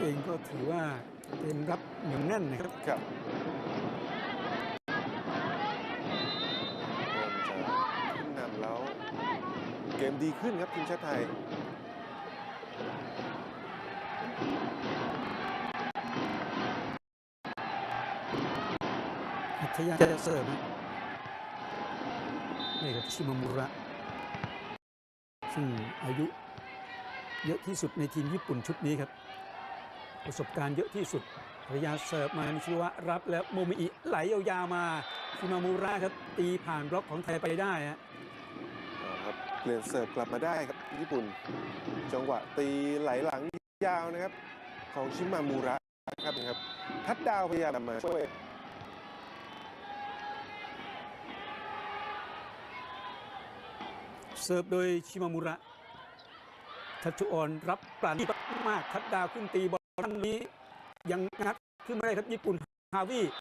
เองก็ถือว่าเกมรับเหนียวแน่นนะครับครับเริ่มจะขึ้นนำแล้วเกมดีขึ้นครับทีมชาติไทยหัทยาจะเสิร์ฟนะนี่ครับชิมามุระ ซึ่งอายุเยอะที่สุดในทีมญี่ปุ่นชุดนี้ครับ ประสบการณ์เยอะที่สุดพยายามเสิร์ฟมานิชิวะรับแล้วโมมิอิไหลยาวๆมาชิมามุระครับตีผ่านบล็อกของไทยไปได้ฮะเอาครับเปลี่ยนเสิร์ฟกลับมาได้ครับญี่ปุ่น จังหวะตีไหลหลังยาวนะครับ ของชิมามูระครับนะครับ ทัดดาวพยายามมาช่วยเสิร์ฟโดยชิมามุระทัชชุออนรับปราณีมากทัดดาวขึ้นตีบอล ท่านนี้ยังงัดขึ้นมาได้ครับญี่ปุ่นฮาวิ